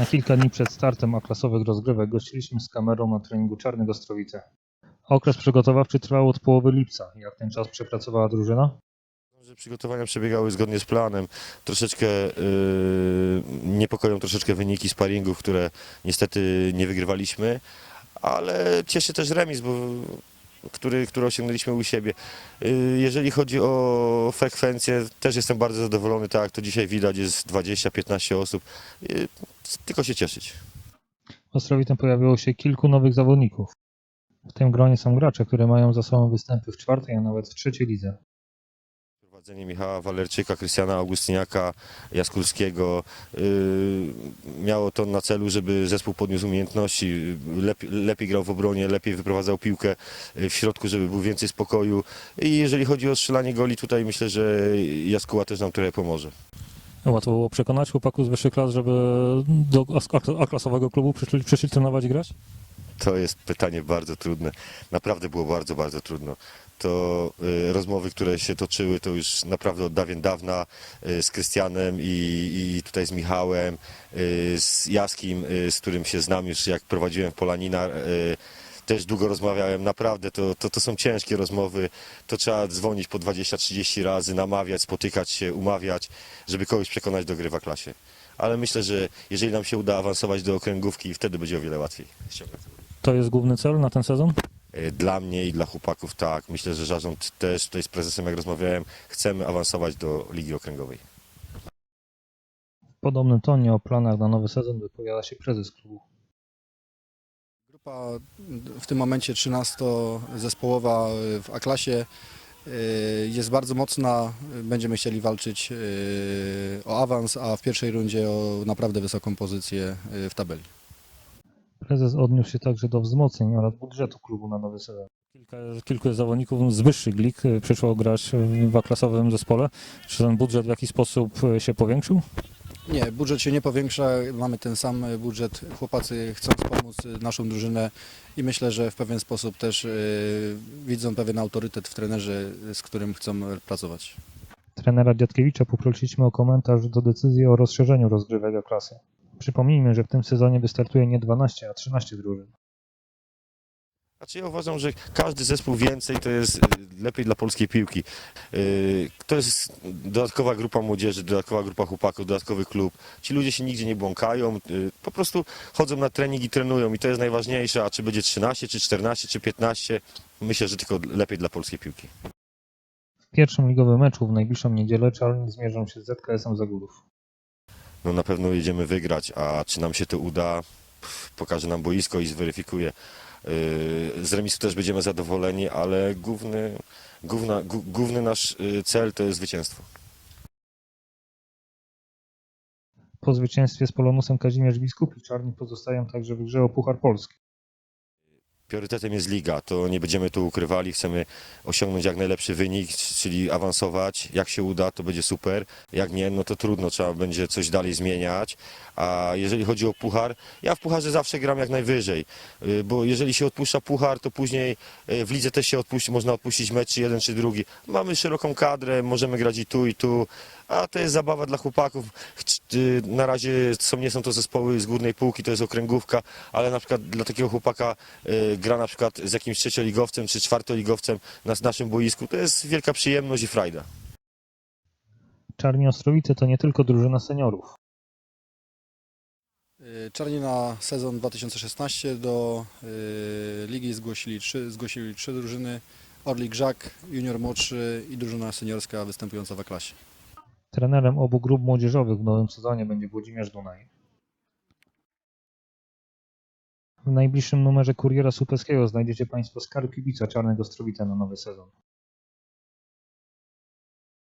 Na kilka dni przed startem A-klasowych rozgrywek gościliśmy z kamerą na treningu Czarnych Ostrowice. Okres przygotowawczy trwał od połowy lipca. Jak ten czas przepracowała drużyna? Że przygotowania przebiegały zgodnie z planem. Troszeczkę yy, niepokoją troszeczkę wyniki sparingów, które niestety nie wygrywaliśmy, ale cieszy też remis, bo, który, który osiągnęliśmy u siebie. Yy, jeżeli chodzi o frekwencję, też jestem bardzo zadowolony, tak jak to dzisiaj widać, jest 20-15 osób. Yy, tylko się cieszyć. W Ostrowitem pojawiło się kilku nowych zawodników. W tym gronie są gracze, które mają za sobą występy w czwartej, a nawet w trzeciej lidze. Prowadzenie Michała Walerczyka, Krystiana Augustyniaka, Jaskulskiego yy, miało to na celu, żeby zespół podniósł umiejętności, lepiej, lepiej grał w obronie, lepiej wyprowadzał piłkę yy, w środku, żeby był więcej spokoju. I jeżeli chodzi o strzelanie goli, tutaj myślę, że Jaskuła też nam trochę pomoże. Łatwo było przekonać chłopaków z wyższych klas, żeby do A-klasowego klubu przyszli, przyszli trenować i grać? To jest pytanie bardzo trudne. Naprawdę było bardzo, bardzo trudno. To y, rozmowy, które się toczyły, to już naprawdę od dawien dawna y, z Krystianem i, i tutaj z Michałem, y, z Jaskim, y, z którym się znam już jak prowadziłem w Polanina. Y, też długo rozmawiałem, naprawdę to, to, to są ciężkie rozmowy, to trzeba dzwonić po 20-30 razy, namawiać, spotykać się, umawiać, żeby kogoś przekonać do gry w klasie. Ale myślę, że jeżeli nam się uda awansować do okręgówki, wtedy będzie o wiele łatwiej. To jest główny cel na ten sezon? E, Dla mnie i dla chłopaków tak. Myślę, że zarząd też tutaj z prezesem, jak rozmawiałem, chcemy awansować do Ligi Okręgowej. W podobnym tonie o planach na nowy sezon wypowiada się prezes klubu. Grupa w tym momencie 13-zespołowa w A-klasie y, jest bardzo mocna. Będziemy chcieli walczyć y, o awans, a w pierwszej rundzie o naprawdę wysoką pozycję w tabeli. Prezes odniósł się także do wzmocnień oraz budżetu klubu na nowy sezon. Kilka, kilku zawodników z wyższych lig y, przyszło grać w A-klasowym zespole. Czy ten budżet w jakiś sposób y, się powiększył? Nie, budżet się nie powiększa, mamy ten sam budżet. Chłopacy chcą wspomóc naszą drużynę i myślę, że w pewien sposób też widzą pewien autorytet w trenerze, z którym chcą pracować. Trenera Dziadkiewicza poprosiliśmy o komentarz do decyzji o rozszerzeniu rozgrywek A-klasy. Przypomnijmy, że w tym sezonie wystartuje nie 12, a 13 drużyn. Znaczy ja uważam, że każdy zespół więcej to jest y, lepiej dla polskiej piłki. Y, To jest dodatkowa grupa młodzieży, dodatkowa grupa chłopaków, dodatkowy klub. Ci ludzie się nigdzie nie błąkają, y, po prostu chodzą na trening i trenują i to jest najważniejsze, a czy będzie 13, czy 14, czy 15, myślę, że tylko lepiej dla polskiej piłki. W pierwszym ligowym meczu w najbliższą niedzielę Czarni zmierzą się z ZKS-em Zagórów. No na pewno jedziemy wygrać, a czy nam się to uda, pokaże nam boisko i zweryfikuje. Yy, Z remisu też będziemy zadowoleni, ale główny, główna, główny nasz yy, cel to jest zwycięstwo. Po zwycięstwie z Polonusem Kazimierz Biskupi Czarni pozostają także w grze o Puchar Polski. Priorytetem jest liga, to nie będziemy tu ukrywali, chcemy osiągnąć jak najlepszy wynik, czyli awansować. Jak się uda, to będzie super. Jak nie, no to trudno, trzeba będzie coś dalej zmieniać. A jeżeli chodzi o puchar, ja w pucharze zawsze gram jak najwyżej, y, bo jeżeli się odpuszcza puchar, to później y, w lidze też się odpuści, można odpuścić mecz jeden czy drugi. Mamy szeroką kadrę, możemy grać i tu i tu, a to jest zabawa dla chłopaków. Y, Na razie są, nie są to zespoły z górnej półki, to jest okręgówka, ale na przykład dla takiego chłopaka gra na przykład z jakimś trzecioligowcem czy czwartoligowcem na naszym boisku, to jest wielka przyjemność i frajda. Czarni Ostrowice to nie tylko drużyna seniorów. Y, Czarni na sezon 2016 do y, ligi zgłosili trzy, zgłosili trzy drużyny. Orlik Żak, junior młodszy i drużyna seniorska występująca w klasie. Trenerem obu grup młodzieżowych w nowym sezonie będzie Włodzimierz Dunaj. W najbliższym numerze Kuriera Supeckiego znajdziecie Państwo skarb kibica Czarnego Ostrowice na nowy sezon.